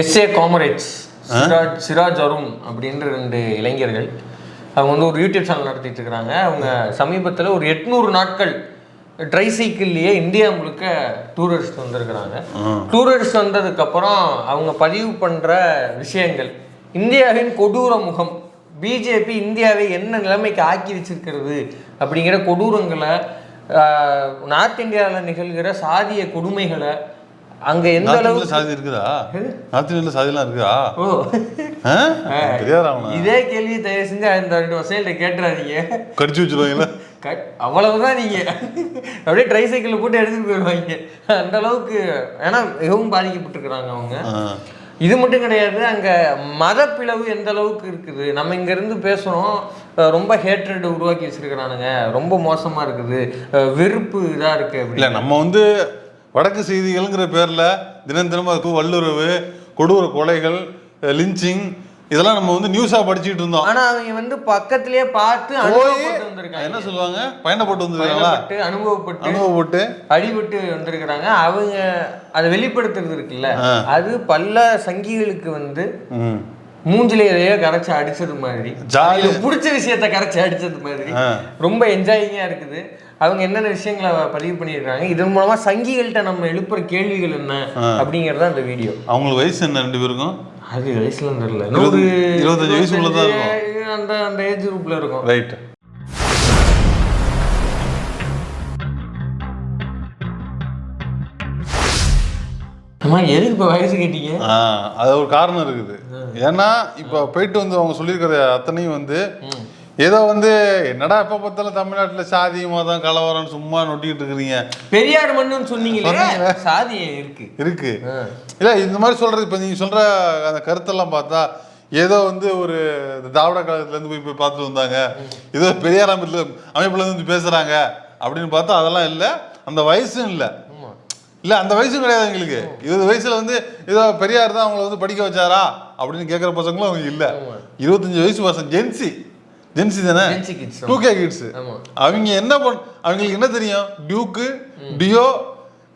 S A comrades Siraj Siraj Arun அப்படின்ற ரெண்டு இளைஞர்கள் அவங்க வந்து ஒரு யூடியூப் சேனல் நடத்திட்டு இருக்கிறாங்க. அவங்க சமீபத்தில் ஒரு எட்நூறு நாட்கள் ட்ரை சைக்கிள்லேயே இந்தியா முழுக்க டூரிஸ்ட் வந்திருக்கிறாங்க. டூரிஸ்ட் வந்ததுக்கப்புறம் அவங்க பதிவு பண்ணுற விஷயங்கள் இந்தியாவின் கொடூர முகம் பிஜேபி இந்தியாவை என்ன நிலைமைக்கு ஆக்கி வச்சிருக்கிறது அப்படிங்கிற கொடூரங்களை நார்த் இந்தியாவில் நிகழ்கிற சாதிய கொடுமைகளை அங்கே எந்த அளவுக்கு சாதி இருக்குதா? நார்த் இந்தியால சாதிலாம் இருக்குதா? ஓ? தெரியாதா இதே கேள்வி தயவு செஞ்சு அந்த ரெண்டு வருஷம் கேட்டுறாதீங்க. கடிச்சு வச்சிருவாங்களா? அவ்வளவுதான் நீங்க. அப்படியே ட்ரை சைக்கிள் போட்டு எடுத்துட்டு போயிடுவாங்க அந்த அளவுக்கு ஏன்னா மிகவும் பாதிக்கப்பட்டிருக்கிறாங்க அவங்க. இது மட்டும் கிடையாது அங்க மதப்பிளவு எந்த அளவுக்கு இருக்குது? நம்ம இங்க இருந்து பேசுறோம். அஹ் ரொம்ப ஹேட்ரட் உருவாக்கி வச்சிருக்கிறானுங்க. ரொம்ப மோசமா இருக்குது. வெறுப்பு இதா இருக்கு இல்ல நம்ம வந்து வடக்கு செய்திகள்ங்கிற பேர்ல தினம் தினமும் அதுக்கு வல்லுறவு கொடூர கொலைகள் லிஞ்சிங் இதெல்லாம் நம்ம வந்து நியூஸா படிச்சுட்டு இருந்தோம். ஆனா அவங்க வந்து பக்கத்திலேயே பார்த்து அனுபவப்பட்டு வந்திருக்காங்க. என்ன சொல்லுவாங்க? பயணப்பட்டு வந்திருக்காங்களா? அனுபவப்பட்டு அனுபவப்பட்டு. அடிபட்டு வந்திருக்கிறாங்க. அவங்க அதை வெளிப்படுத்துறது இருக்குல்ல அது பல்ல சங்கிகளுக்கு வந்து. மூஞ்சிலேயே கரைச்சி அடிச்சது மாதிரி. ஜாலி. அவங்களுக்கு பிடிச்ச விஷயத்த கரைச்சி அடிச்சது மாதிரி. ரொம்ப என்ஜாயிங்கா இருக்குது. அவங்க என்னென்ன விஷயங்களை பதிவு பண்ணியிருக்காங்க இதன் மூலமா சங்கிகள்கிட்ட நம்ம எழுப்புற கேள்விகள் என்ன அப்படிங்கறது அந்த வீடியோ அவங்களுக்கு வயசு என்ன ரெண்டு பேருக்கும்? அது வயசுல தெரியல. நூறு இருபத்தஞ்சு வயசுக்குள்ள தான் இருக்கும். அந்த அந்த ஏஜ் குரூப்ல இருக்கும். ரைட் அம்மா எதுக்கு இப்ப வயசு கேட்டீங்க? அது ஒரு காரணம் இருக்குது. ஏன்னா இப்போ போயிட்டு வந்து அவங்க சொல்லியிருக்கிற அத்தனையும் வந்து ஏதோ வந்து என்னடா எப்போ பார்த்தாலும் தமிழ்நாட்டில் சாதி மதம் கலவரம் சும்மா நொட்டிக்கிட்டு இருக்கிறீங்க பெரியார் மண்ணுன்னு சொன்னீங்களே சாதி இருக்கு. இருக்கு. இல்ல இந்த மாதிரி சொல்றது இப்ப நீங்க சொல்ற அந்த கருத்தெல்லாம் பார்த்தா ஏதோ வந்து ஒரு திராவிட கழகத்துல இருந்து போய் போய் பார்த்துட்டு வந்தாங்க. ஏதோ பெரியார் அமைப்புல அமைப்புல இருந்து பேசுறாங்க அப்படின்னு பார்த்தா அதெல்லாம் இல்ல. அந்த வயசும் இல்ல. இல்ல அந்த வயசும் கிடையாது எங்களுக்கு. இருபது வயசுல வந்து ஏதோ பெரியார் தான் அவங்கள வந்து படிக்க வச்சாரா அப்படின்னு கேட்குற பசங்களும் அவங்க இல்ல. இருபத்தஞ்சு வயசு பசங்க ஜென்சி. ஜென்சி தானே. டூ கே கிட்ஸ் அவங்க என்ன பண் அவங்களுக்கு என்ன தெரியும்? டியூக்கு டியோ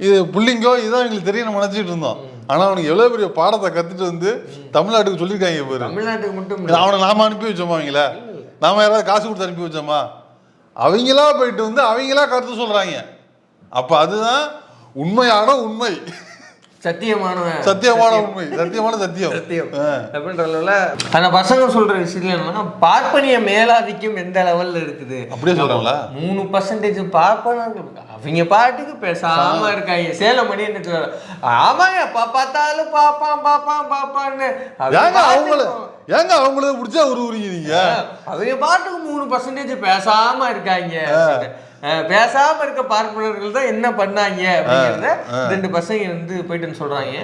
இது புள்ளிங்கோ இதுதான் அவங்களுக்கு தெரியும் நம்ம நினைச்சிட்டு இருந்தோம். ஆனா அவனுக்கு எவ்வளவு பெரிய பாடத்தை கத்துட்டு வந்து தமிழ்நாட்டுக்கு சொல்லியிருக்காங்க பாரு தமிழ்நாட்டுக்கு மட்டும் அவனை நாம அனுப்பி வச்சோமா அவங்கள? நாம யாராவது காசு கொடுத்து அனுப்பி வச்சோமா? அவங்களா போயிட்டு வந்து அவங்களா கருத்து சொல்றாங்க. அப்ப அதுதான் உண்மையான உண்மை. சத்தியமான சத்தியமான உண்மை சத்தியமான சத்தியம். சத்தியம். அப்படின்ற அளவுல அந்த பசங்க சொல்ற விஷயம் என்னன்னா பார்ப்பனிய மேலாதிக்கம் எந்த லெவல்ல இருக்குது? அப்படியே சொல்றாங்களா? மூணு பர்சன்டேஜ் பார்ப்பனர்கள் அவங்க பாட்டுக்கு பேசாம இருக்காங்க. சேலம் என்ன சொல்றாரு? ஆமாங்க எப்ப பார்த்தாலும் பாப்பான் பாப்பான் பாப்பான்னு. ஏங்க அவங்கள ஏங்க அவங்கள பிடிச்சா உருவுறீங்க நீங்க அவங்க பாட்டுக்கு மூணு பர்சன்டேஜ் பேசாம இருக்காங்க. பேசாம இருக்க பார்ப்பனர்கள் தான் என்ன பண்ணாங்க அப்படிங்கிறத ரெண்டு பசங்க வந்து போயிட்டுன்னு சொல்றாங்க.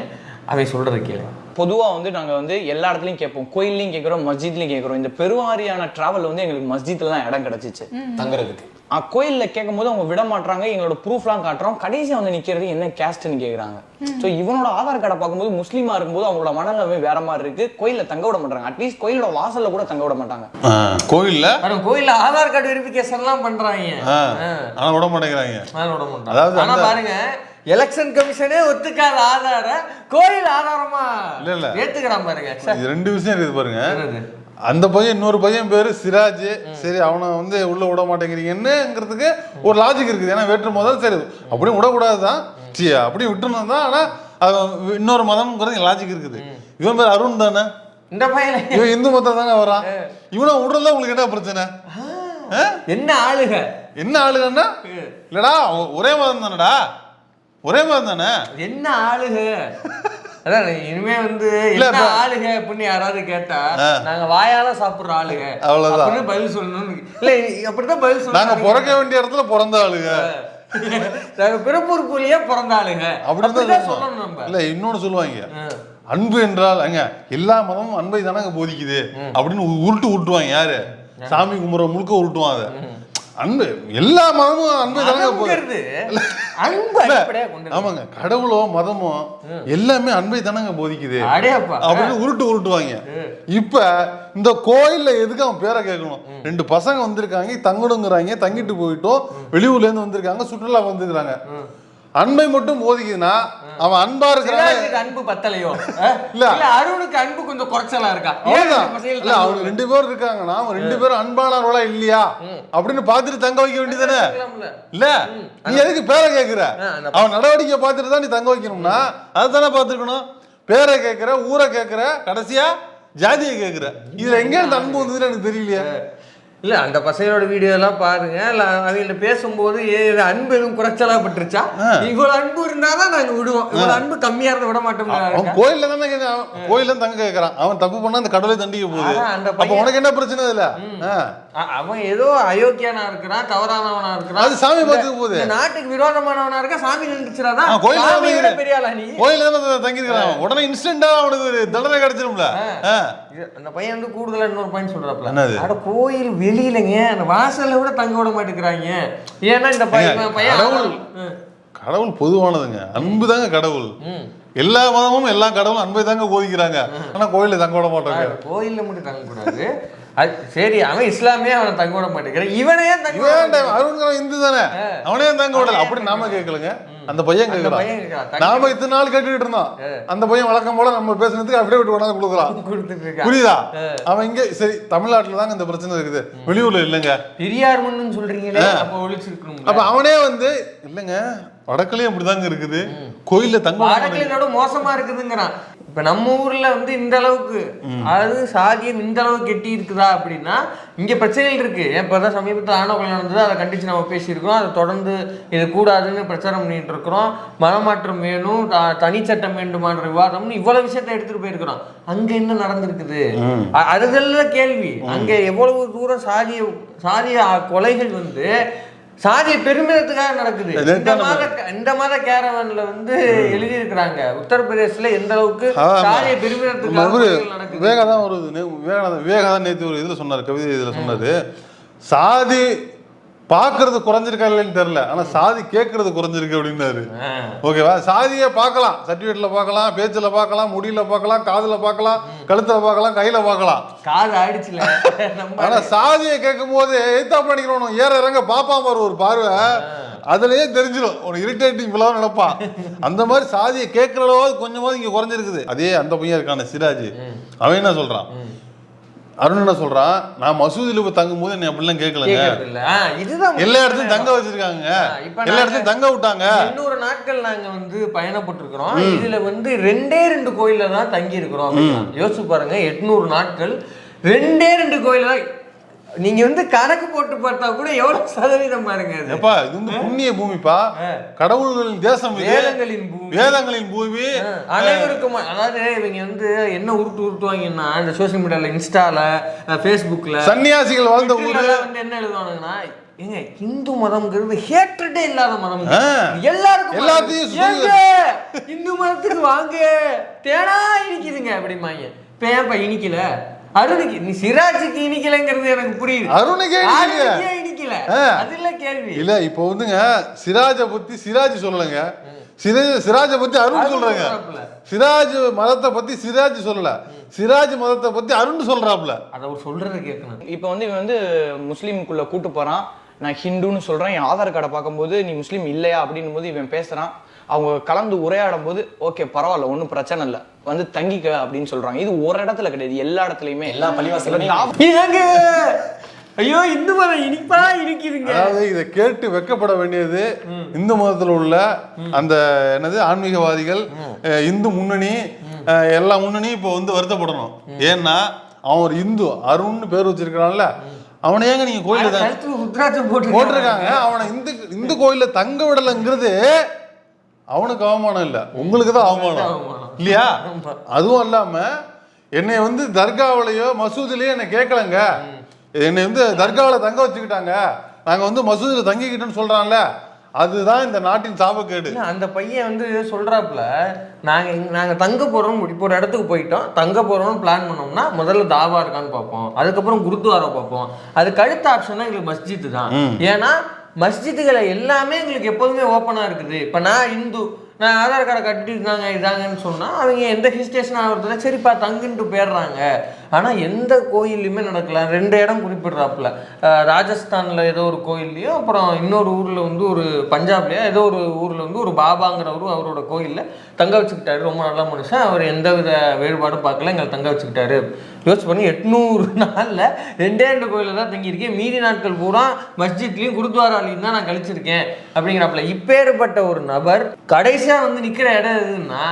அவன் சொல்றத கேளு பொதுவா வந்து நாங்க வந்து எல்லா இடத்துலயும் கேட்போம். கோயில்லையும் கேட்கறோம் மஸ்ஜித்லயும் கேட்கறோம். இந்த பெருவாரியான டிராவல் வந்து எங்களுக்கு மஸ்ஜித்ல தான் இடம் கிடைச்சிச்சு. தங்குறதுக்கு. ஆ, கோயில்ல கேட்கும் போது அவங்க விட மாட்டாங்க எங்களோட ப்ரூஃப்லாம் காட்டுறோம். கடைசியா வந்து நிக்கிறது என்ன கேஸ்ட்னு கேக்குறாங்க. சோ இவனோட ஆதார் கார்டை பார்க்கும்போது முஸ்லீமா இருக்கும்போது அவங்களோட மனநிலைமை வேற மாதிரி இருக்கு. கோயில்ல தங்க விட மாட்டாங்க அட்லீஸ்ட் கோயிலோட வாசல்ல கூட தங்க விட மாட்டாங்க. கோயில்ல? கோயில்ல ஆதார் கார்டு வெரிஃபிகேஷன் எல்லாம் பண்றாங்க. ஆ, ஆ. ஆனா விட மாட்டேங்கிறாங்க. அதாவது ஆனா அந்த- பாருங்க எலெக்ஷன் கமிஷனே ஒத்துக்காத ஆதார கோயில் ஆதாரமா? இல்ல, இல்ல. ஏத்துக்கிறான் பாருங்க. இது ரெண்டு விஷயம் இருக்குது பாருங்க? அந்த பையன் இன்னொரு பையன் பேரு சிராஜ். சரி அவனை வந்து உள்ள விட மாட்டேங்கிறீங்கன்னுங்கிறதுக்கு ஒரு லாஜிக் இருக்குது. ஏன்னா வேற்று மதம் சரி. அப்படியும் விடக்கூடாது தான் சி அப்படியும் விட்டுணும் தான் ஆனா அது இன்னொரு மதம்ங்கிறது லாஜிக் இருக்குது. இவன் பேர் அருண் தானே? இந்த பையனை. இவன் இந்து மதம் தானே வரான் இவனை விடுறதுல உங்களுக்கு என்ன பிரச்சனை? என்ன ஆளுக என்ன ஆளுங்கன்னா? இல்லடா ஒரே மதம் தானடா. ஒரே மதம் தானே? என்ன ஆளுக? அதான் இனிமே வந்து இல்ல, என்ன ஆளுக அப்படின்னு யாராவது கேட்டா நாங்க வாயால சாப்பிடுற ஆளுக. அவ்வளவுதான். பதில் சொல்லணும்னு. இல்ல அப்படிதான் பதில் நாங்க சொல்லணும் பிறக்க வேண்டிய இடத்துல பிறந்த ஆளுங்க நாங்க பிறப்பூர் கூலியே பிறந்த ஆளுங்க அப்படிதான் தான் சொல்லணும் நம்ம. இல்ல இன்னொன்னு சொல்லுவாங்க. அன்பு என்றால் அங்க எல்லா மதமும் அன்பை தானங்க போதிக்குது? அப்படின்னு உருட்டு உருட்டுவாங்க யாரு? சாமி கும்பிட்ற முழுக்க உருட்டுவான் அதை அன்பு எல்லா மதமும் அன்பை தானங்க போகுது ஆமாங்க. கடவுளோ மதமோ எல்லாமே அன்பை தானங்க போதிக்குது. அப்படின்னு உருட்டு உருட்டுவாங்க. இப்ப இந்த கோயில்ல எதுக்கு அவன் பேரை கேட்கணும்? ரெண்டு பசங்க வந்திருக்காங்க தங்கணுங்கிறாங்க தங்கிட்டு போயிட்டோம். வெளியூர்ல இருந்து வந்திருக்காங்க சுற்றுலா வந்திருக்காங்க அன்பை மட்டும் போதிக்குதுன்னா அவன் அன்பா இருக்கிறான். அன்பு பத்தலையோ? இல்ல. அருணுக்கு அன்பு கொஞ்சம் குறைச்சலா இருக்கா? இல்ல அவங்க ரெண்டு பேரும் இருக்காங்கன்னா அவங்க ரெண்டு பேரும் அன்பானவர்களா இல்லையா? அப்படின்னு பார்த்துட்டு தங்க வைக்க வேண்டியதானே? இல்ல. நீ எதுக்கு பேரை கேக்குற? அவன் நடவடிக்கை பார்த்துட்டு தான் நீ தங்க வைக்கணும்னா அதுதானே பார்த்துருக்கணும். பேரை கேட்குற ஊரை கேட்குற கடைசியா ஜாதியை கேட்குற இதுல எங்க அன்பு வந்ததுன்னு எனக்கு தெரியலையே. இல்ல அந்த பசங்களோட வீடியோ எல்லாம் பாருங்க. இல்ல அவங்கள்ட்ட பேசும்போது அன்பு எதுவும் குறைச்சலா பட்டுருச்சா இவ்வளவு அன்பு இருந்தாதான் நாங்க விடுவோம். இவ்வளவு அன்பு கம்மியா இருந்தா விட மாட்டோம் அவன் கோயில்ல தானே கோயில்ல தங்க கேட்கறான் அவன் தப்பு பண்ணா அந்த கடவுளை தண்டிக்க போகுது. அந்த அப்ப உனக்கு என்ன பிரச்சனை. அ- அவன் ஏதோ அயோக்கியனா இருக்கிறான் தவறானவனா இருக்கிறான். அது சாமி பார்த்துக்க போகுது. நாட்டுக்கு விரோதமானவனா இருக்கா சாமி விட தங்கிக்கிறேன். பெரிய ஆளா நீ? கோயில்ல தானே தங்கியிருக்கிறான். உடனே இன்ஸ்டன்டா அவனுக்கு ஒரு தண்டனை கிடைச்சிரும்ல. அந்த பையன் வந்து கூடுதலா இன்னொரு பாயிண்ட் சொல்றாப்ல? அட கோயில் வெளியிலங்க. அந்த வாசல்ல கூட தங்க விட மாட்டேங்கிறாங்க. ஏன்னா இந்த பையன் பையன் கடவுள். பொதுவானதுங்க. அன்பு தாங்க கடவுள். எல்லா மதமும் எல்லா கடவுளும் அன்பை தாங்க போதிக்கிறாங்க ஆனா கோயில்ல தங்க விட மாட்டாங்க. கோயில்ல மட்டும் தங்க கூடாது அது சரி அவன் இஸ்லாமியே அவனை தங்க விட மாட்டேங்கிறான். இவனே அருண்கிறவன் இந்து தானே? அவனே தங்க விடல. அப்படி நாம கேட்கலங்க. அந்த பையன். தங்க நாம இத்தனை நாள் கேட்டுக்கிட்டு இருந்தோம். அந்த பையன் வழக்கம் போல நம்ம பேசுனதுக்கு அப்படியே விட்டு கொண்டாந்து கொடுக்குறான். புரியுதா? அவன் இங்க சரி தமிழ்நாட்டுல தாங்க இந்த பிரச்சனை இருக்குது. வெளியூர்ல இல்லைங்க. பெரியார் மண்ணுன்னு சொல்றீங்களே அப்ப ஒழிச்சிருக்கணும் அப்ப அவனே வந்து இல்லைங்க வடக்குலயும் அப்படிதாங்க இருக்குது. கோயில்ல தங்க மோசமா இருக்குதுங்கிறான். இப்ப நம்ம ஊர்ல வந்து இந்த அளவுக்கு அதாவது சாதியம் இந்த அளவுக்கு கெட்டி இருக்குதா அப்படின்னா இங்க பிரச்சனைகள் இருக்கு. ஏன் இப்பதான் சமீபத்தில் ஆணவ கொலை நடந்தது அதை கண்டிச்சு நம்ம பேசியிருக்கோம் அதை தொடர்ந்து இது கூடாதுன்னு பிரச்சாரம் பண்ணிட்டு இருக்கிறோம். மனமாற்றம் வேணும் தனிச்சட்டம் வேண்டுமான்ற விவாதம்னு இவ்வளவு விஷயத்தை எடுத்துட்டு போயிருக்கிறோம். அங்க என்ன நடந்திருக்குது? அ- அதுதல்ல கேள்வி. அங்க எவ்வளவு தூரம் சாதிய சாதிய கொலைகள் வந்து சாதிய பெருமிதத்துக்காக நடக்குது. இந்த மாத இந்த மாத கேரவன்ல வந்து எழுதி இருக்கிறாங்க உத்தரப்பிரதேசல எந்த அளவுக்கு. சாதிய பெருமிதத்துக்காக இவரு கொலைகள் நடக்குது. விவேகா தான் ஒரு நே- விவேகானந்தர் விவேகா தான் நேற்று ஒரு இதுல சொன்னாரு கவிதை இதுல சொன்னாரு. சாதி பார்க்கிறது குறைஞ்சிருக்கா இல்லைன்னு தெரியல. ஆனா சாதி கேட்கறது குறைஞ்சிருக்கு அப்படின்னாரு. ஓகேவா? சாதியை பார்க்கலாம். சர்டிஃபிகேட்ல பார்க்கலாம் பேச்சுல பார்க்கலாம் முடியில பார்க்கலாம் காதுல பார்க்கலாம் கழுத்துல பார்க்கலாம் கையில பார்க்கலாம். காது ஆயிடுச்சுல. ஆனா சாதியை கேட்கும் போது எய்த்தாப்ல அடிக்கிறவனும் ஏற இறங்க பாப்பா பாரு ஒரு பார்வை. அதுலயே தெரிஞ்சிடும் ஒரு இரிட்டேட்டிங் விழாவும் நினைப்பான் அந்த மாதிரி சாதியை கேட்கிற அளவு கொஞ்சமாவது இங்க குறைஞ்சிருக்குது. அதே அந்த பையன் இருக்கான சிராஜ். அவன் என்ன சொல்றான்? அருண் என்ன சொல்றான் நான் மசூதியில போய் தங்கும் போது என்னை அப்படிலாம் கேட்கலங்க. இதுதான் எல்லா இடத்துலயும் தங்க வச்சிருக்காங்க. இப்ப எல்லா இடத்துலயும் தங்க விட்டாங்க. இன்னொரு நாட்கள் நாங்க வந்து பயணப்பட்டிருக்கிறோம். இதுல வந்து ரெண்டே ரெண்டு கோயில்ல தான் தங்கி இருக்கிறோம் யோசிச்சு பாருங்க எட்நூறு நாட்கள் ரெண்டே ரெண்டு கோயில்ல தான் நீங்க வந்து கணக்கு போட்டு பார்த்தா கூட எவ்வளவு சதவீதம் பாருங்க எப்பா இது வந்து புண்ணிய பூமிப்பா? கடவுள்களின் தேசம் வேதங்களின் பூமி. வேதங்களின் பூமி. அனைவருக்கும்? அதாவது இவங்க வந்து என்ன உருட்டு உருட்டுவாங்கன்னா இந்த சோஷியல் மீடியால இன்ஸ்டால ஃபேஸ்புக்ல சன்னியாசிகள் வாழ்ந்த ஊரு வந்து என்ன எழுதுவானுங்கன்னா ஏங்க இந்து மதம்ங்கிறது ஹேட்ரட்டே இல்லாத மதம். எல்லாருக்கும் எல்லாத்தையும் இந்து மதத்துக்கு வாங்க. தேனா இனிக்குதுங்க அப்படிம்பாங்க. இப்ப ஏன்ப்பா இனிக்கல? அருணுக்கு நீ சிராஜுக்கு இனிக்கலங்கிறது எனக்கு புரியுது. அருணுக்கே இனிக்கல. அது இல்ல கேள்வி. இல்ல இப்போ வந்துங்க சிராஜை பத்தி சிராஜ் சொல்லலைங்க. சிராஜ் சிராஜை பத்தி அருண் சொல்றாங்க. சிராஜ் மதத்தை பத்தி சிராஜ் சொல்லல. சிராஜ் மதத்தை பத்தி அருண் சொல்றாப்ல அதை அவர் சொல்றத கேட்கணும். இப்போ வந்து இவன் வந்து முஸ்லீமுக்குள்ள கூட்டு போறான். நான் ஹிந்துன்னு சொல்றேன் என் ஆதார் கார்டை பார்க்கும்போது நீ முஸ்லீம் இல்லையா அப்படின்னும் போது இவன் பேசுறான். அவங்க கலந்து உரையாடும் போது ஓகே பரவாயில்ல ஒன்றும் பிரச்சனை இல்லை. வந்து தங்கிக்க அப்படின்னு சொல்றாங்க. இது ஒரு இடத்துல கிடையாது. எல்லா இடத்துலயுமே. எல்லா பள்ளிவாசலுமே ஏங்க ஐயோ இந்து மதம் இனிப்பா இனிக்குதுங்க அதாவது இதை கேட்டு வெக்கப்பட வேண்டியது இந்து மதத்தில் உள்ள அந்த என்னது ஆன்மீகவாதிகள் அஹ், இந்து முன்னணி அஹ், எல்லா முன்னணியும் இப்போ வந்து வருத்தப்படணும். ஏன்னா அவன் ஒரு இந்து அருண்னு பேர் வச்சிருக்கிறான்ல. அவனை ஏங்க நீங்க கோயில போட்டிருக்காங்க. அவனை இந்து இந்து கோயில்ல தங்க விடலைங்கிறது அவனுக்கு அவமானம் இல்ல. உங்களுக்கு தான் அவமானம். இல்லையா? அதுவும் இல்லாம என்னை வந்து தர்காவிலையோ மசூதிலையோ என்னை கேட்கலங்க என்னை வந்து தர்காவில் தங்க வச்சுக்கிட்டாங்க. நாங்க வந்து மசூதியில் தங்கிக்கிட்டோம்னு சொல்றான்ல. அதுதான் இந்த நாட்டின் சாபக்கேடு. அந்த பையன் வந்து சொல்றாப்புல நாங்க இங்க- நாங்க தங்க போறோம் இப்போ ஒரு இடத்துக்கு போயிட்டோம். தங்க போறோம்னு பிளான் பண்ணோம்னா முதல்ல தாவா இருக்கான்னு பார்ப்போம். அதுக்கப்புறம் குருத்வாரா பார்ப்போம். அதுக்கு அடுத்த ஆப்ஷன் எங்களுக்கு மஸ்ஜித் தான். ஏன்னா மஸ்ஜித்துகளை எல்லாமே எங்களுக்கு எப்போதுமே ஓப்பனாக இருக்குது. இப்போ நான் இந்து நான் ஆதார் கார்டை கட்டிருந்தாங்க இதாங்கன்னு சொன்னால் அவங்க எந்த ஹில் ஸ்டேஷன் ஆகிறதுல சரிப்பா தங்குன்ட்டு போயிடுறாங்க. ஆனால் எந்த கோயில்லையுமே நடக்கலாம் ரெண்டு இடம் குறிப்பிடுறாப்புல. ராஜஸ்தானில் ஏதோ ஒரு கோயில்லையும் அப்புறம் இன்னொரு ஊரில் வந்து ஒரு பஞ்சாப்லையோ ஏதோ ஒரு ஊரில் வந்து ஒரு பாபாங்கிறவரும் அவரோட கோயிலில் தங்க வச்சுக்கிட்டாரு. ரொம்ப நல்ல மனுஷன். அவர் எந்த வித வேறுபாடும் பார்க்கல. எங்களை தங்க வச்சுக்கிட்டாரு. யோசிச்சு பண்ணி எட்நூறு நாளில் ரெண்டே ரெண்டு கோயிலில் தான் தங்கியிருக்கேன். மீதி நாட்கள் பூரா மஸ்ஜித்லையும் குருத்வாராலையும் தான் நான் கழிச்சிருக்கேன் அப்படிங்கிறப்பல. இப்பேற்பட்ட ஒரு நபர் கடைசியாக வந்து நிற்கிற இடம் எதுன்னா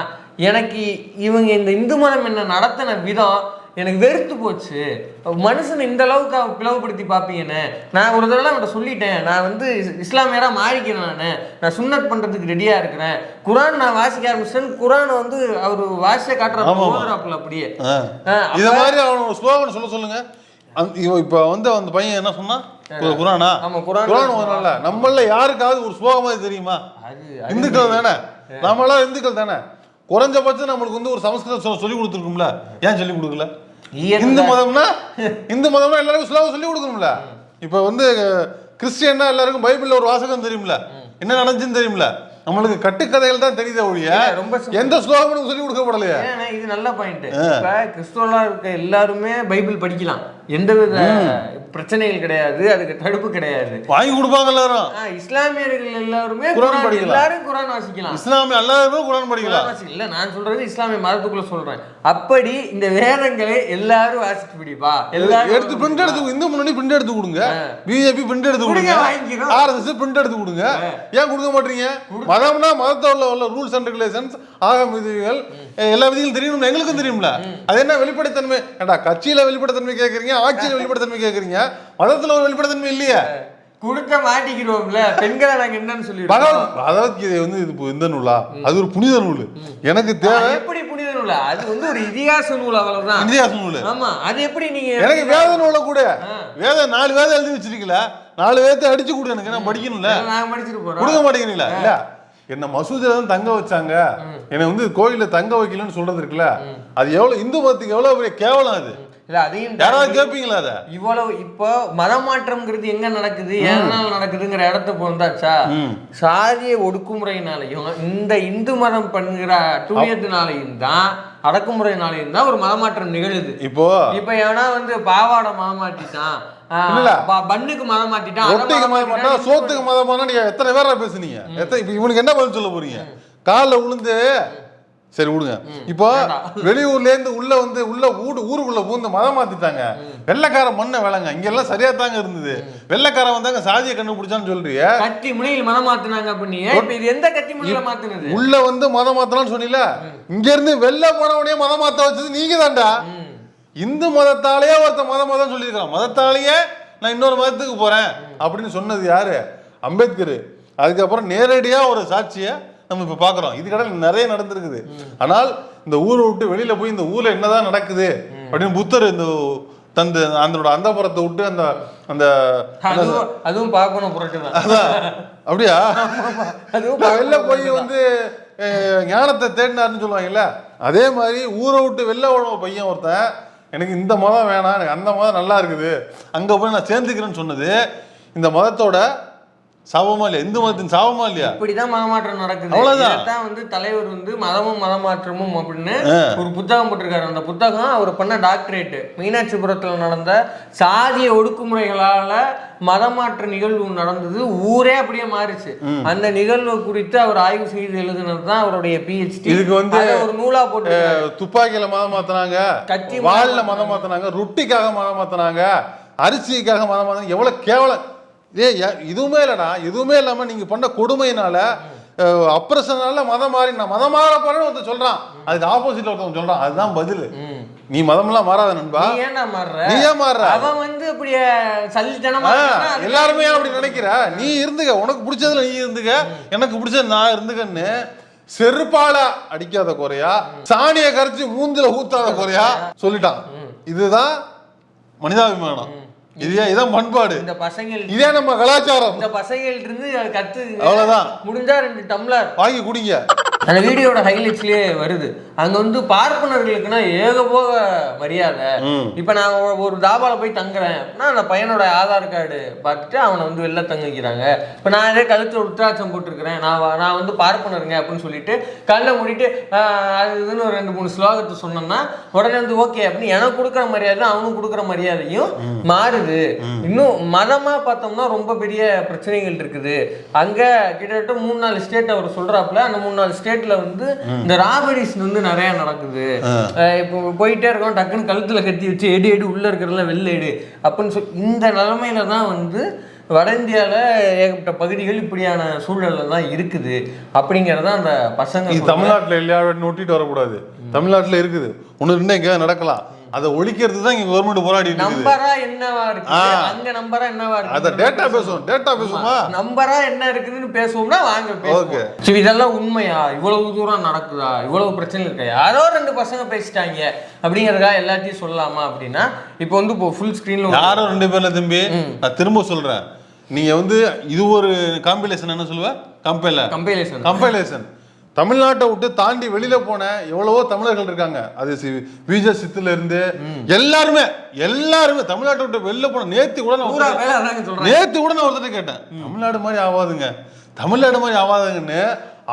எனக்கு இவங்க இந்த இந்து மதம் என்ன நடத்தின விதம் எனக்கு வெறுத்து போச்சு. மனுஷன் இந்த அளவுக்கு பிளவுபடுத்தி பார்ப்பீங்கன்னு. நான் ஒரு தடவை அவன்கிட்ட சொல்லிட்டேன். நான் வந்து இஸ்- இஸ்லாமியரா மாறிக்கிறேன் நான். நான் சுன்னத் பண்றதுக்கு ரெடியா இருக்கிறேன். குரான் நான் வாசிக்க ஆரம்பிச்சேன் குரானை வந்து அவர் வாசிய காட்டுற ஆமா, ஆமா. போதுறாப்புல அப்படியே. இத மாதிரி அவனோட ஸ்லோகன் சொல்ல சொல்லுங்க. இப்ப வந்து அந்த பையன் என்ன சொன்னா? குரானா? குரான் ஓதுறான்ல நம்மள யாருக்காவது ஒரு ஸ்லோகமாவது தெரியுமா? இந்துக்கள் தானே? நம்மளாம் இந்துக்கள் தானே? குறைஞ்சபட்சம் நம்மளுக்கு வந்து ஒரு சமஸ்கிருதம் சொல்லி கொடுத்துருக்கும்ல. ஏன் சொல்லி கொடுக்கல? இந்து மதம்னா இந்து மதம்னா எல்லாருக்கும் ஸ்லோகம் சொல்லி கொடுக்கணும்ல. இப்போ வந்து கிறிஸ்டியன்னா எல்லாருக்கும் பைபிள்ல ஒரு வாசகம் தெரியும்ல. என்ன நடந்துச்சுன்னு தெரியும்ல. நம்மளுக்கு கட்டுக்கதைகள் தான் தெரியுதே ஒழிய ரொம்ப. எந்த ஸ்லோகமும் சொல்லி கொடுக்கப்படலையே. ஏன்னா இது நல்ல பாயிண்ட் இப்ப கிறிஸ்துவலா இருக்க எல்லாருமே பைபிள் படிக்கலாம். எந்த வித பிரச்சனைகள் கிடையாது அதுக்கு தடுப்பு கிடையாது. வாங்கி கொடுப்பாங்க எல்லாரும். இஸ்லாமியர்கள் எல்லாருமே குரான் படிக்கலாம். எல்லாரும் குரான் வாசிக்கலாம். இஸ்லாமிய எல்லாருமே குரான் படிக்கலாம். இல்ல நான் சொல்றது இஸ்லாமிய மதத்துக்குள்ள சொல்றேன். அப்படி இந்த வேதங்களை எல்லாரும் வாசிச்சு பிடிப்பா. எல்லாரும் எடுத்து பிரிண்ட் எடுத்து இந்து முன்னணி பிரிண்ட் எடுத்து கொடுங்க. பிஜேபி பிரிண்ட் எடுத்து கொடுங்க. ஆர்எஸ்எஸ் பிரிண்ட் எடுத்து கொடுங்க. ஏன் கொடுக்க மாட்டீங்க? மதம்னா மதத்தை உள்ள ரூல்ஸ் அண்ட் ரெகுலேஷன்ஸ் ஆகம் விதிகள் எல்லா விதிகளும் தெரியணும் எங்களுக்கும் தெரியும்ல? அது என்ன வெளிப்படைத்தன்மை? ஏண்டா கட்சியில வெளிப்படைத்தன்மை கேக்குறீங்க ஆட்சியில வெளிப்படைத்தன்மை கேக்குறீங்க? மதத்துல ஒரு வெளிப்படைத்தன்மை இல்லையே. கொடுத்த மாட்டிக்கிறோம்ல பெண்களை நாங்க என்னன்னு பகவத் பகவத்கீதை வந்து இது இந்த நூலா? அது ஒரு புனித நூல். எனக்கு தேவை எப்படி புனித நூல்? அது வந்து ஒரு இதிகாச நூல் அவ்வளவுதான். இந்தியாச நூல். ஆமா அது எப்படி நீங்க எனக்கு வேத நூலை கூட. வேத நாலு வேதம் எழுதி வச்சிருக்கீங்களா? நாலு வேதத்தை அடிச்சு கொடு எனக்கு நான் படிக்கணும்ல. நாங்க படிச்சிட்டு கொடுக்க மாட்டேங்கிறீங்களா? இல்ல. என்ன மசூதியில தான் தங்க வச்சாங்க. என்னை வந்து கோயில்ல தங்க வைக்கலன்னு சொல்றது இருக்குல்ல. அது எவ்வளவு இந்து மதத்துக்கு எவ்வளவு பெரிய கேவலம் அது. இல்ல அதையும் யாராவது தாண்டி கேட்பீங்களா அதை? இவ்வளவு இப்போ மதமாற்றம்ங்கிறது எங்க நடக்குது? எதனால நடக்குதுங்கிற இடத்துக்கு வந்தாச்சா ம். சாதிய ஒடுக்குமுறையினாலையும் இந்த இந்து மதம் பண்ணுகிற துணியத்தினாலையும் தான் அடக்குமுறையினாலையும் தான் ஒரு மதமாற்றம் நிகழுது. இப்போ இப்ப எவனா வந்து பாவாடை மதம் மாத்திட்டான் ஆஹ் இல்ல. பண்ணுக்கு மதம் மாத்திட்டான் ரொட்டிக்கு மதம் மதம் சோத்துக்கு மதமானா நீங்க எத்தனை பேரா பேசுனீங்க? எத்தனை இப்ப இவனுக்கு என்ன பதில் சொல்ல போறீங்க? காலில் விழுந்து சரி விடுங்க இப்போ வெளியூர்ல இருந்து உள்ள வந்து உள்ள ஊடு ஊருக்குள்ள பூந்து மதம் மாத்திட்டாங்க. வெள்ளைக்கார மண்ணை விளங்க இங்க எல்லாம் சரியா தாங்க இருந்தது. வெள்ளைக்காரன் வந்தாங்க சாதியை கண்டுபிடிச்சான்னு சொல்றிய. கத்தி முனையில் மதம் மாத்துனாங்க இப்ப இது எந்த கத்தி முனையில மாத்துனது? உள்ள வந்து மதம் மாத்தலாம்னு சொன்னீல இங்க இருந்து வெளில போனவனே மதம் மாத்த வச்சது நீங்க தான்டா இந்து மதத்தாலேயே ஒருத்த மதம் மதம் சொல்லியிருக்கான் மதத்தாலேயே நான் இன்னொரு மதத்துக்கு போறேன் அப்படின்னு சொன்னது யாரு? அம்பேத்கர். அதுக்கப்புறம் நேரடியா ஒரு சாட்சியை நம்ம இப்ப பாக்குறோம். இது கடல் நிறைய நடந்திருக்குது. ஆனால் இந்த ஊரை விட்டு வெளியில போய் இந்த ஊர்ல என்னதான் நடக்குது அப்படின்னு புத்தர் இந்த தந்து அதனோட அந்தப்புறத்தை விட்டு அந்த அந்த அதுவும் பார்க்கணும் புரட்டு அதான். அப்படியா? வெளில போய் வந்து ஞானத்தை தேடினாருன்னு சொல்லுவாங்கல்ல அதே மாதிரி ஊரை விட்டு வெளில ஓட பையன் ஒருத்தன் எனக்கு இந்த மதம் வேணாம் எனக்கு அந்த மதம் நல்லா இருக்குது. அங்கே போய் நான் சேர்ந்துக்கிறேன்னு சொன்னது இந்த மதத்தோட சாபமா இல்லையா? இந்து மதத்தின் சாபமா இல்லையா? இப்படிதான் மதமாற்றம் நடக்குது. அவ்வளவுதான். வந்து தலைவர் வந்து மதமும் மதமாற்றமும் அப்படின்னு ஒரு புத்தகம் போட்டிருக்காரு. அந்த புத்தகம் அவர் பண்ண டாக்டரேட் மீனாட்சிபுரத்துல நடந்த சாதிய ஒடுக்குமுறைகளால மதமாற்ற நிகழ்வு நடந்தது. ஊரே அப்படியே மாறிச்சு. அந்த நிகழ்வு குறித்து அவர் ஆய்வு செய்து எழுதுனது தான் அவருடைய பிஹெச்டி இதுக்கு வந்து, ஒரு நூலா போட்டு துப்பாக்கியில மதம் மாத்தினாங்க கத்தி வாள்ல மதம் மாத்தினாங்க ரொட்டிக்காக மதம் மாத்தினாங்க அரிசிக்காக மதம் மாத்தினாங்க எவ்வளவு கேவலம். ஏ இதுவுமே இல்லடா எதுவுமே இல்லாம நீங்க பண்ண கொடுமையினால அப்ரஷனால மதம் மாறி நான் மதம் மாற போறேன்னு ஒருத்தன் சொல்றான். அதுக்கு ஆப்போசிட்ல ஒருத்தன் சொல்றான். அதுதான் பதில். நீ மதம்லாம் மாறாத நண்பா. நீ ஏன்டா மாறுற? நீ ஏன் மாறுற? அவன் வந்து அப்படியே சல்லித்தனமா எல்லாருமே ஏன் அப்படி நினைக்கிற. நீ இருந்துக்க. உனக்கு பிடிச்சதுல நீ இருந்துக்க. எனக்கு பிடிச்சது நான் இருந்துக்கன்னு செருப்பால அடிக்காத குறையா சாணிய கரைச்சு மூஞ்சில ஊத்தாத குறையா சொல்லிட்டான். இதுதான் மனிதாபிமானம். இதே இதான் பண்பாடு இந்த பசங்கள் இதே நம்ம கலாச்சாரம். இந்த பசங்கள்ட்ட இருந்து கத்து அவ்வளவுதான். முடிஞ்சா ரெண்டு டம்ளர். வாங்கி குடிங்க. அந்த வீடியோட ஹைலைட்ஸ்லயே வருது. அங்க வந்து பார்ப்பனர்களுக்குன்னா ஏகபோக மரியாதை. இப்ப நான் ஒரு- தாபால போய் தங்குறேன் அப்படின்னா அந்த பையனோட ஆதார் கார்டு பார்த்துட்டு அவனை வந்து வெளில தங்க வைக்கிறாங்க இப்ப நான் இதே கழுத்துல உத்ராட்சம் போட்டிருக்கிறேன். நான் நான் வந்து பார்ப்பனருங்க அப்படின்னு சொல்லிட்டு கண்ணை மூடிட்டு அது இதுன்னு ஒரு ரெண்டு மூணு ஸ்லோகத்தை சொன்னோம்னா உடனே வந்து ஓகே அப்படின்னு எனக்கு கொடுக்குற மரியாதை அவனுக்கு கொடுக்குற மரியாதையும் மாறுது. இன்னும் மதமா பார்த்தோம்னா ரொம்ப பெரிய பிரச்சனைகள் இருக்குது. அங்க கிட்டத்தட்ட மூணு நாலு ஸ்டேட் அவர் சொல்றாப்புல அந்த மூணு நாலு ஸ்டேட்ல வந்து இந்த ராபரிஸ் வந்து நிறைய நடக்குது. இப்போ போயிட்டே இருக்கோம் டக்குன்னு கழுத்துல கட்டி வச்சு எடு எடு உள்ள இருக்கிறதெல்லாம் வெளில எடு அப்படின்னு சொல்லி இந்த நிலைமையில தான் வந்து வட இந்தியாவில் ஏகப்பட்ட பகுதிகள் இப்படியான சூழல்ல தான் இருக்குது. அப்படிங்கிறத அந்த பசங்க. தமிழ்நாட்டுல இல்லையா நொட்டிட்டு வரக்கூடாது. தமிழ்நாட்டுல இருக்குது. ஒண்ணு ரெண்டு எங்கேயாவது நடக்கலாம். அதை ஒழிக்கிறது தான் இங்க கவர்மெண்ட் இருக்குது. நம்பரா என்னவா இருக்கு. அங்க நம்பரா என்னவா அத இருக்கு டேட்டா பேசுவோம் டேட்டா பேசுவோமா? நம்பரா என்ன இருக்குதுன்னு பேசுவோம்னா வாங்க. பேசுவோம். சரி இதெல்லாம் உண்மையா? இவ்வளவு தூரம் நடக்குதா? இவ்வளவு பிரச்சனை இருக்கா? யாரோ ரெண்டு பசங்க பேசிட்டாங்க. அப்படிங்கறதா எல்லாத்தையும் சொல்லலாமா அப்படின்னா இப்போ வந்து இப்போ ஃபுல் ஸ்கிரீன்ல யாரோ ரெண்டு பேர்ல தம்பி நான் திரும்ப சொல்றேன். நீங்க வந்து இது ஒரு காம்பிலேஷன் என்ன சொல்லுவ? கம்பெல கம்பைலேஷன் கம்பைலேஷன் தமிழ்நாட்டை விட்டு தாண்டி வெளியில போன எவ்வளவோ தமிழர்கள் இருக்காங்க. அது விஜய் சித்துல இருந்து எல்லாருமே எல்லாருமே தமிழ்நாட்டை விட்டு வெளில போன நேத்து கூட நேத்து கூட நான் ஒருத்தர் கேட்டேன். தமிழ்நாடு மாதிரி ஆகாதுங்க தமிழ்நாடு மாதிரி ஆகாதுங்கன்னு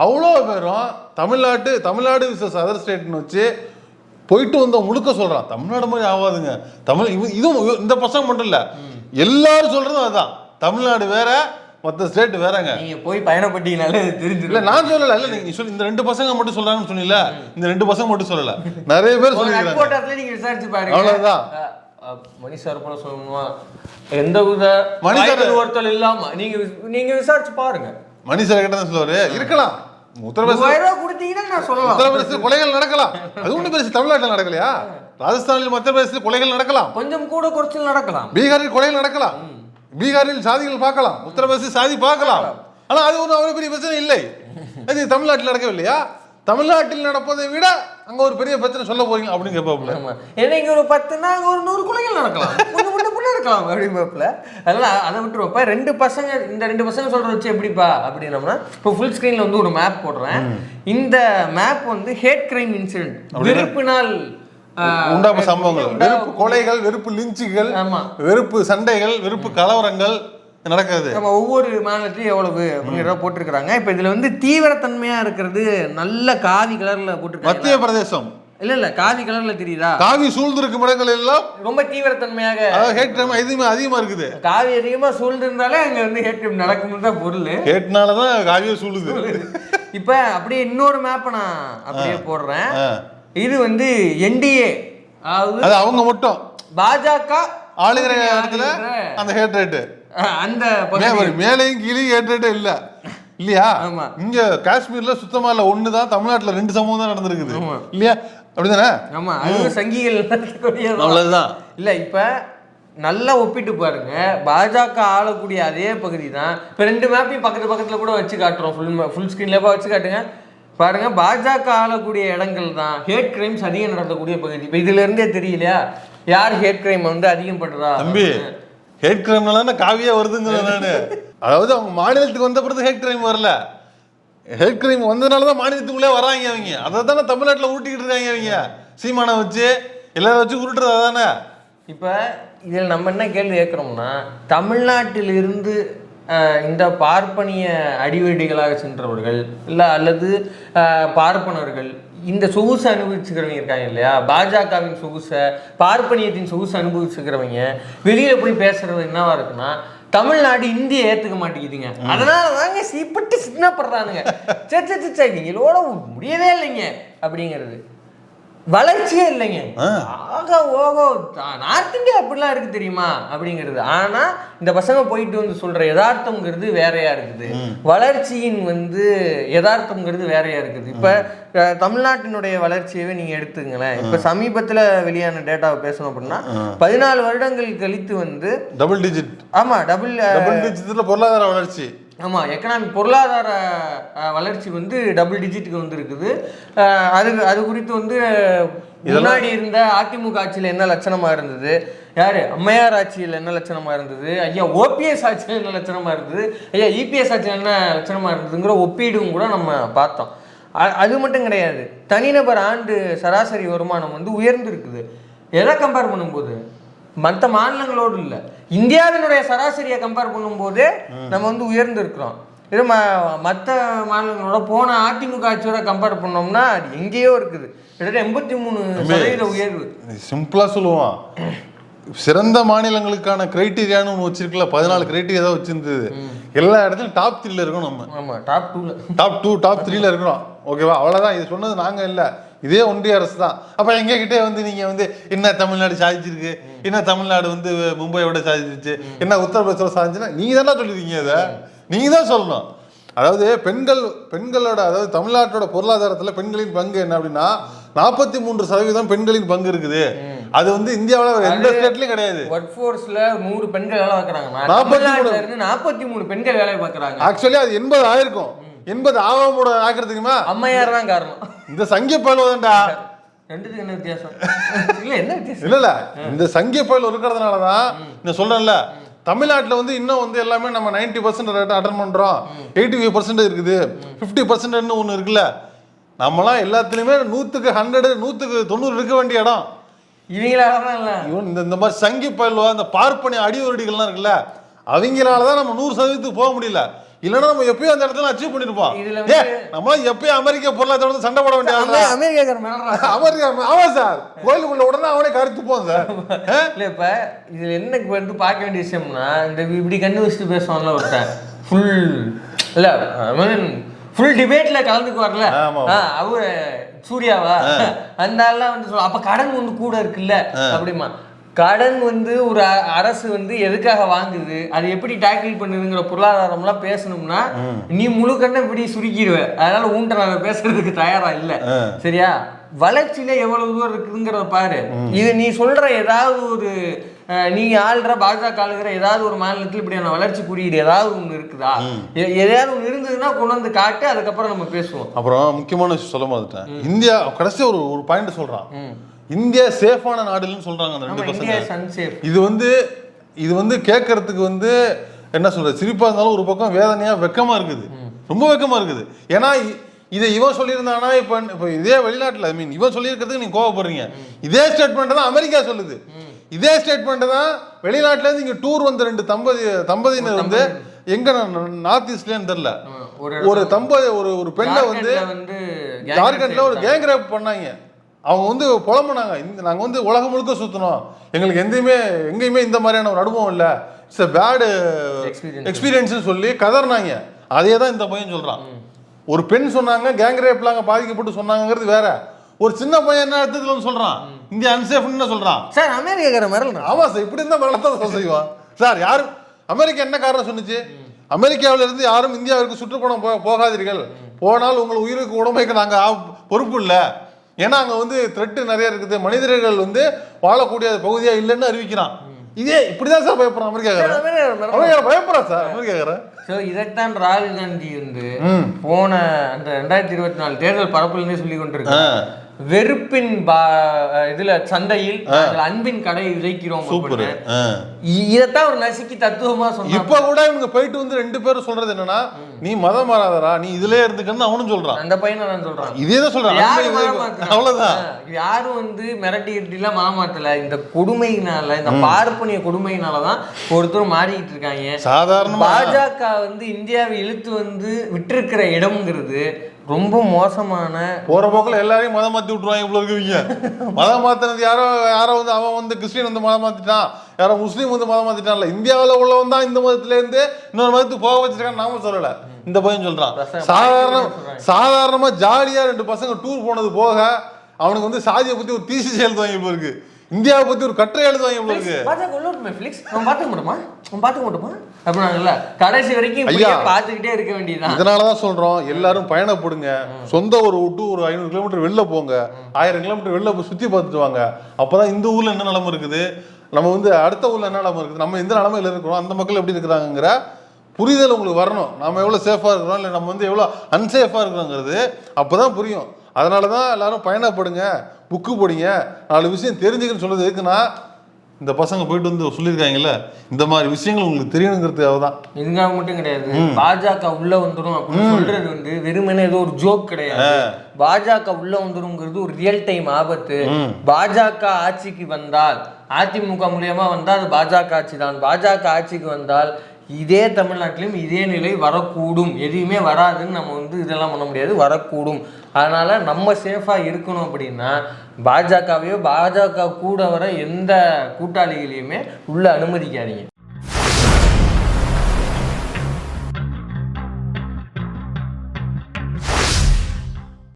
அவ்வளோ பேரும் தமிழ்நாட்டு தமிழ்நாடு விசஸ் அதர் ஸ்டேட்னு வச்சு போயிட்டு வந்த முழுக்க சொல்றான். தமிழ்நாடு மாதிரி ஆகாதுங்க தமிழ் இதுவும் இந்த பசங்க மட்டும் இல்ல. எல்லாரும் சொல்றதும் அதுதான். தமிழ்நாடு வேற மற்ற ஸ்டேட் வேறங்க. நீங்க போய் பயணப்பட்டீங்கனாலே அது இல்ல நான் சொல்லல. இல்ல நீங்க சொல்லி இந்த ரெண்டு பசங்க மட்டும் சொல்றாங்கன்னு சொன்னீங்கல்ல இந்த ரெண்டு பசங்க மட்டும் சொல்லல. நிறைய பேர் சொல்லிருக்காங்க. நீங்க விசாரிச்சு பாருங்க. அஹ், மணி சார் போல சொல்லணுமா? எந்த வித மணி சார் ஒருத்தல் இல்லாம நீங்க நீங்க விசாரிச்சு பாருங்க. மனுஷர் கிட்ட தான் சொல்லுவாரு. இருக்கலாம். உத்தரப்பிரதேச மூவாயிரம் ரூபாய் கொடுத்தீங்கன்னா நான் சொல்லலாம். உத்தரப்பிரதேச கொலைகள் நடக்கலாம். அது ஒண்ணு பெருசு தமிழ்நாட்டில் நடக்கலையா? ராஜஸ்தானில் மத்திய பிரதேசத்தில் கொலைகள் நடக்கலாம். கொஞ்சம் கூட குறைச்சல் நடக்கலாம். பீகாரில் கொலைகள் நடக்கலாம். பீகாரில் சாதிகள் பார்க்கலாம் உத்தரப்பிரதேச சாதி பார்க்கலாம். ஆனா அது ஒரு அவ்வளவு பெரிய பிரச்சனை இல்லை. அது தமிழ்நாட்டில் நடக்கவில்லையா? தமிழ்நாட்டில் நடப்பதை விட அங்க ஒரு பெரிய பிரச்சனை சொல்ல போறீங்க அப்படின்னு கேட்பாப்புல. ஏன்னா இங்க ஒரு பத்துனா அங்க ஒரு நூறு கொலைகள் நடக்கலாம். இருக்கலாம் அப்படிம்பாப்புல அதெல்லாம் அதை விட்டுருவப்ப ரெண்டு பசங்க இந்த ரெண்டு பசங்க சொல்றத வச்சு எப்படிப்பா அப்படின்னம்னா இப்போ ஃபுல் ஸ்க்ரீன்ல வந்து ஒரு மேப் போடுறேன். இந்த மேப் வந்து ஹேட் கிரைம் இன்சிடென்ட் வெறுப்பினால் உண்டாப்ப சம்பவங்கள். வெறுப்பு கொலைகள் வெறுப்பு லிஞ்சுகள் வெறுப்பு சண்டைகள் வெறுப்பு கலவரங்கள் நடக்கிறது. நம்ம ஒவ்வொரு மாநிலத்திலையும் எவ்வளவு அப்படிங்கிறத போட்டிருக்கிறாங்க. இப்போ இதுல வந்து தீவிரத்தன்மையா இருக்கிறது நல்ல காவி கலர்ல போட்டிருக்காங்க. மத்திய பிரதேசம். இல்ல இல்ல காவி கலர்ல தெரியுதா? காவி சூழ்ந்திருக்கும் இடங்கள் எல்லாம் ரொம்ப தீவிரத்தன்மையாக ஹேட் கிரைம் எதுவுமே அதிகமா இருக்குது. காவி அதிகமா சூழ்ந்திருந்தாலே அங்க வந்து ஹேட் கிரைம் நடக்கும்னு தான் பொருள். ஹேட்னால தான் காவியே சூழுது. இப்ப அப்படியே இன்னொரு மேப்பை நான் அப்படியே போடுறேன். இது வந்து என்டிஏ அது அவங்க மட்டும். பாஜக ஆளுகிற இடத்துல அந்த ஹேட் ரேட்டு அந்த பகுதி மேலையும் கீழையும் ஹேட் ரேட்டே இல்ல. இல்லையா. இங்க காஷ்மீர்ல சுத்தமா இல்ல. ஒண்ணுதான் தமிழ்நாட்டுல ரெண்டு சம்பவம் தான் நடந்திருக்குது. இல்லையா? அப்படிதானே? ஆமா அது சங்கிகள். அவ்வளவுதான். இல்ல இப்ப நல்லா ஒப்பிட்டு பாருங்க. பாஜக ஆளக்கூடிய அதே பகுதி தான் இப்ப ரெண்டு மேப்பையும் பக்கத்து பக்கத்துல கூட வச்சு காட்டுறோம். ஃபுல் ஃபுல் ஸ்கிரீன்ல வச்சு காட்டுங்க. பாருங்க பாஜக ஆளக்கூடிய இடங்கள் தான் ஹேட் கிரைம்ஸ் அதிகம் நடத்தக்கூடிய பகுதி. இப்ப இதுல இருந்தே தெரியலையா? யார் ஹேட் கிரைம் வந்து அதிகம் பண்றா தம்பி ஹேட் கிரைம்னால காவியா வருதுங்கிறேன் நானு. அதாவது அவங்க மாநிலத்துக்கு வந்த பிறகு ஹேட் கிரைம் வரல. ஹேட் கிரைம் வந்ததுனால தான் மாநிலத்துக்குள்ளே வராங்க அவங்க. அதை தானே தமிழ்நாட்டில் உருட்டிக்கிட்டு இருக்காங்க அவங்க. சீமானை வச்சு எல்லாரும் வச்சு உருட்டுறது அதானே? இப்போ இதில் நம்ம என்ன கேள்வி கேட்குறோம்னா தமிழ்நாட்டிலிருந்து இந்த பார்ப்பனிய அடிவடிகளாக சென்றவர்கள் இல்லை அல்லது பார்ப்பனர்கள் இந்த சொகுசு அனுபவிச்சுக்கிறவங்க இருக்காங்க இல்லையா? பாஜகவின் சொகுசை பார்ப்பனியத்தின் சொகுசு அனுபவிச்சுக்கிறவங்க வெளியில போய் பேசுறது என்னவா இருக்குன்னா தமிழ்நாடு இந்திய ஏத்துக்க மாட்டேங்குதுங்க. அதனால தாங்க சீப்பட்டு சின்னப்படுறானுங்க. சே சே சே, சே நீங்களோட முடியவே இல்லைங்க அப்படிங்கிறது. வளர்ச்சியே இல்லைங்க. ஆக ஓகோ நார்த் இந்தியா அப்படிலாம் இருக்கு தெரியுமா? அப்படிங்கிறது. ஆனா இந்த பசங்க போயிட்டு வந்து சொல்ற யதார்த்தம்ங்கிறது வேறையா இருக்குது. வளர்ச்சியின் வந்து யதார்த்தம்ங்கிறது வேறையா இருக்குது. இப்ப தமிழ்நாட்டினுடைய வளர்ச்சியவே நீங்க எடுத்துங்களேன் இப்ப சமீபத்துல வெளியான டேட்டாவை பேசணும் அப்படின்னா பதினாலு வருடங்கள் கழித்து வந்து டபுள் டிஜிட் ஆமா டபுள் டபுள் டிஜிட்ல பொருளாதார வளர்ச்சி. ஆமா எக்கனாமிக் பொருளாதார வளர்ச்சி வந்து டபுள் டிஜிட்டுக்கு வந்திருக்குது. அது அது குறித்து வந்து முன்னாடி இருந்த அதிமுக ஆட்சியில் என்ன லட்சணமா இருந்தது? யாரு? அம்மையார் ஆட்சியில் என்ன லட்சணமா இருந்தது? ஐயா ஓபிஎஸ் ஆட்சியில் என்ன லட்சணமா இருந்தது? ஐயா இபிஎஸ் ஆட்சியில் என்ன லட்சணமா இருந்ததுங்கிற ஒப்பீடும் கூட நம்ம பார்த்தோம். அது மட்டும் கிடையாது. தனிநபர் ஆண்டு சராசரி வருமானம் வந்து உயர்ந்திருக்குது. எதை கம்பேர் பண்ணும்போது? மற்ற மாநிலங்களோடு இல்லை. இந்தியாவினுடைய சராசரியை கம்பேர் பண்ணும்போது நம்ம வந்து உயர்ந்திருக்கிறோம். இது ம மற்ற மாநிலங்களோட போன அதிமுக ஆட்சியோட கம்பேர் பண்ணோம்னா அது எங்கேயோ இருக்குது. கிட்டத்தட்ட எண்பத்தி மூணு சதவீத உயர்வு. சிம்பிளா சொல்லுவான். சிறந்த மாநிலங்களுக்கான கிரைட்டீரியான்னு ஒன்று வச்சிருக்கல பதினாலு கிரைட்டீரியா தான் வச்சிருந்தது. எல்லா இடத்துலையும் டாப் த்ரீல இருக்கணும் நம்ம. ஆமா டாப் டூல டாப் டூ டாப் த்ரீல இருக்கிறோம் ஓகேவா அவ்வளவுதான். இது சொன்னது நாங்க இல்ல. இதே ஒன்றிய அரசு தான். அப்ப எங்க கிட்டே வந்து நீங்க வந்து என்ன தமிழ்நாடு சாதிச்சிருக்கு? என்ன தமிழ்நாடு வந்து மும்பையோட சாதிச்சிருச்சு? என்ன உத்தரப்பிரதேச சாதிச்சுன்னா நீங்க தானே சொல்லிருக்கீங்க அதை நீங்க தான் சொல்லணும். அதாவது பெண்கள் பெண்களோட அதாவது தமிழ்நாட்டோட பொருளாதாரத்துல பெண்களின் பங்கு என்ன அப்படின்னா நாற்பத்தி மூன்று சதவீதம் பெண்களின் பங்கு இருக்குது. அது வந்து இந்தியாவுல எந்த ஸ்டேட்லயும் கிடையாது. ஒர்க் ஃபோர்ஸ்ல நூறு பெண்கள் வேலை பார்க்குறாங்க. மூணு. நாற்பத்தி மூணு பெண்கள் வேலை பார்க்குறாங்க. ஆக்சுவலி அது எண்பது ஆயிருக்கும் எண்பது ஆகாமோட ஆக்குறது தெரியுமா? அம்மையார் தான் காரணம். இந்த சங்கிய பயில்வதான்டா ரெண்டுத்துக்கு என்ன வித்தியாசம்? இல்ல என்ன வித்தியாசம்? இல்ல இல்ல. இந்த சங்கிய பயில் இருக்கிறதுனால தான் நான் சொல்றேன்ல தமிழ்நாட்டுல வந்து இன்னும் வந்து எல்லாமே நம்ம நைன்டி பர்சன்ட் அட்டன் பண்றோம். எயிட்டி ஃபைவ் பர்சன்ட் இருக்குது. ஃபிஃப்டி பர்சன்ட் ஒன்று இருக்குல்ல. நம்மலாம் எல்லாத்துலயுமே நூத்துக்கு ஹண்ட்ரடு நூத்துக்கு தொண்ணூறு இருக்க வேண்டிய இடம். இவங்களால தான் இல்ல. இவன் இந்த இந்த மாதிரி சங்கி பயில்வா இந்த பார்ப்பனி அடிவருடிகள்லாம் இருக்குல்ல அவங்களால தான் நம்ம நூறு சதவீதத்துக்கு போக முடியல. இல்லைன்னா நம்ம எப்பயும் அந்த இடத்துல அச்சீவ் பண்ணிருப்போம். நம்ம எப்பயும் அமெரிக்க பொருளாதாரம் சண்டை போட வேண்டிய மேடம் அமெரிக்கா ஆமா சார் கோயிலுக்குள்ள உடனே அவனே கருத்து போம் சார்? இல்ல இப்ப இதுல என்ன வந்து பார்க்க வேண்டிய விஷயம்னா இந்த இப்படி கண்ணு வச்சுட்டு பேசுவான்ல ஒருத்தன். ஃபுல் இல்ல ஃபுல் டிபேட்ல கலந்துக்கு வரல. அவரு சூர்யாவா? அந்த ஆள்லாம் வந்து அப்ப கடன் வந்து கூட இருக்குல்ல? அப்படிமா கடன் வந்து ஒரு அரசு வந்து எதுக்காக வாங்குது? அது எப்படி டேக்கிள் பண்ணுதுங்கிற பொருளாதாரம்லாம் பேசணும்னா நீ முழு கண்ணை இப்படி சுருக்கிடுவ அதனால உன்கிட்ட நான் பேசுறதுக்கு தயாரா இல்ல. சரியா? வளர்ச்சியில எவ்வளவு தூரம் இருக்குதுங்கிறத பாரு. இது நீ சொல்ற ஏதாவது ஒரு நீ ஆள்ற பாஜக ஆளுகிற ஏதாவது ஒரு மாநிலத்தில் இப்படியான வளர்ச்சி குறியீடு ஏதாவது ஒண்ணு இருக்குதா? எதையாவது ஒண்ணு இருந்ததுன்னா கொண்டு வந்து காட்டு அதுக்கப்புறம் நம்ம பேசுவோம். அப்புறம் முக்கியமான விஷயம் சொல்ல மாதிரிட்டேன் இந்தியா கடைசி ஒரு ஒரு பாயிண்ட் சொல்றான். இந்தியா சேஃபான நாடுன்னு சொல்றாங்க அந்த ரெண்டு பசங்க. இது வந்து இது வந்து கேட்கறதுக்கு வந்து என்ன சொல்றது சிரிப்பா இருந்தாலும் ஒரு பக்கம் வேதனையா வெக்கமா இருக்குது. ரொம்ப வெக்கமா இருக்குது. ஏன்னா இதை இவன் சொல்லியிருந்தானா இப்ப இப்ப இதே வெளிநாட்டுல ஐ மீன் இவன் சொல்லியிருக்கிறதுக்கு நீங்க கோவப்படுறீங்க. இதே ஸ்டேட்மெண்ட் தான் அமெரிக்கா சொல்லுது. இதே ஸ்டேட்மெண்ட் தான் வெளிநாட்டுல இருந்து இங்க டூர் வந்த ரெண்டு தம்பதி தம்பதியினர் வந்து எங்க நார்த் ஈஸ்ட்லன்னு தெரியல. ஒரு தம்பதி ஒரு ஒரு பெண்ணை வந்து ஜார்க்கண்ட்ல வந்து ஜார்க்கண்ட்ல ஒரு கேங் ரேப் பண்ணாங்க. அவங்க வந்து புலம்புனாங்க. இந்த நாங்க வந்து உலகம் முழுக்க சுத்தணும் எங்களுக்கு எங்கேயுமே எங்கேயுமே இந்த மாதிரியான ஒரு அனுபவம் இல்ல. It's a bad Experience. Experience சொல்லி கதறினாங்க. அதே தான் இந்த பையன் சொல்றான். ஒரு பெண் சொன்னாங்க கேங் ரேப்லாங்க பாதிக்கப்பட்டு சொன்னாங்கிறது வேற. ஒரு சின்ன பையன் என்ன அர்த்தத்துல சொல்றான்? இந்தியா அன்சேஃப்னு சொல்றான்? சார் அமெரிக்காக்கார மிரல் ஆமா சார் இப்படி இருந்தா மரணத்தை செய்வான். சார் யாரும் அமெரிக்கா என்ன காரணம் சொன்னுச்சு? அமெரிக்காவில இருந்து யாரும் இந்தியாவிற்கு சுற்றுப்பயணம் போ போகாதீர்கள். போனால் உங்கள் உயிருக்கு உடமைக்கு நாங்க ஆ- பொறுப்பு இல்லை. ஏன்னா அங்க வந்து த்ரெட்டு நிறைய இருக்குது. மனிதர்கள் வந்து வாழக்கூடிய பகுதியா இல்லைன்னு அறிவிக்கிறான். இதே இப்படிதான் சார் பயப்படுறான். அமெரிக்காக்காரன் அமெரிக்கா பயப்படுறான் சார். அமெரிக்காக்காரன் ஸோ இதைத்தான் ராகுல் காந்தி வந்து. போன அந்த ரெண்டாயிரத்தி இருபத்தி நாலு தேர்தல் பரப்புலேருந்தே சொல்லி ஆ. கொண்டிருக்காங்க வெறுப்பின் பா இதுல சந்தையில் அன்பின் கடை விதைக்கிறோம் சூப்பர். இதைத்தான் ஒரு நசுக்கி தத்துவமா சொன்னாங்க இப்ப கூட இவங்க போயிட்டு வந்து ரெண்டு பேரும் சொல்றது என்னன்னா நீ மதம் மாறாதரா நீ இதுலயே இருந்துக்கன்னு அவனும் சொல்றான். அந்த பையனை நான் சொல்றான். இதே தான் சொல்றான். அவ்வளவுதான். யாரும் வந்து மிரட்டி கிரட்டிலாம் மாமாத்தல இந்த கொடுமையினால இந்த பார்ப்பனிய கொடுமையினால தான் ஒருத்தர் மாறிக்கிட்டு இருக்காங்க. சாதாரணமா. பாஜக வந்து இந்தியாவை இழுத்து வந்து விட்டிருக்கிற இடம்ங்கிறது ரொம்ப மோசமான போற போக்குல எல்லாரையும் மதம் மாத்தி விட்டுருவாங்க இவ்வளவு இருக்குவீங்க மதம் மாத்தினது யாரோ யாரோ வந்து அவன் வந்து கிறிஸ்டின் வந்து மதம் மாத்திட்டான். யாரோ முஸ்லீம் வந்து மதம் மாத்திட்டான்ல. இந்தியாவுல உள்ளவன் தான் இந்த மதத்துல இருந்து இன்னொரு மதத்துக்கு போக வச்சிருக்கான்னு நாம சொல்லல. இந்த பையன் சொல்றான். சாதாரண சாதாரணமா ஜாலியா ரெண்டு பசங்க டூர் போனது போக அவனுக்கு வந்து சாதியை பத்தி ஒரு தீசி எழுதுவாங்க இவ்வளவு இருக்கு. இந்தியாவை பத்தி ஒரு கட்டுரை எழுதுவாங்க இருக்கு. பாஜக உள்ள நெட்ஃபிளிக்ஸ் அவன் பார்த்துக்க மாட்டோமா அவன் பார்த்துக்க மாட்டோமா அப்படின்னாங்கல்ல கடைசி வரைக்கும் ஐயா. பார்த்துக்கிட்டே இருக்க வேண்டியதுதான். இதனாலதான் சொல்றோம் எல்லாரும் பயணப்படுங்க. சொந்த ஒரு விட்டு ஒரு ஐநூறு கிலோமீட்டர் வெளில போங்க. ஆயிரம் கிலோமீட்டர் வெளில போய் சுத்தி பார்த்துட்டு வாங்க. அப்பதான் இந்த ஊர்ல என்ன நிலைமை இருக்குது? நம்ம வந்து அடுத்த ஊர்ல என்ன நிலைமை இருக்குது? நம்ம எந்த நிலைமையில இருக்கிறோம்? அந்த மக்கள் எப்படி இருக்கிறாங்கிற புரிதல் உங்களுக்கு வரணும். நம்ம எவ்வளவு சேஃபா இருக்கிறோம்? இல்லை நம்ம வந்து எவ்வளவு அன்சேஃபா இருக்கிறோங்கிறது அப்பதான் புரியும். அதனால தான் எல்லாரும் பயணப்படுங்க. புக்கு படிங்க. நாலு விஷயம் தெரிஞ்சுக்கன்னு சொல்றது எதுக்குன்னா இந்த பசங்க போயிட்டு வந்து சொல்லியிருக்காங்கல்ல இந்த மாதிரி விஷயங்கள் உங்களுக்கு தெரியணுங்கிறதுக்காக தான். இதுக்காக மட்டும் கிடையாது. பாஜக உள்ள வந்துரும் அப்படின்னு சொல்றது வந்து வெறுமனே ஏதோ ஒரு ஜோக் கிடையாது. பாஜக உள்ள வந்துருங்கிறது ஒரு ரியல் டைம் ஆபத்து. பாஜக ஆட்சிக்கு வந்தால் அதிமுக மூலியமா வந்தால் அது பாஜக ஆட்சி தான். பாஜக ஆட்சிக்கு வந்தால் இதே தமிழ்நாட்டிலும் இதே நிலை வரக்கூடும். எதுவுமே வராதுன்னு நம்ம வந்து இதெல்லாம் பண்ண முடியாது. வரக்கூடும். அதனால நம்ம சேஃபாக இருக்கணும் அப்படின்னா பாஜகவையோ பாஜக கூட வர எந்த கூட்டாளிகளையுமே உள்ள அனுமதிக்காதீங்க.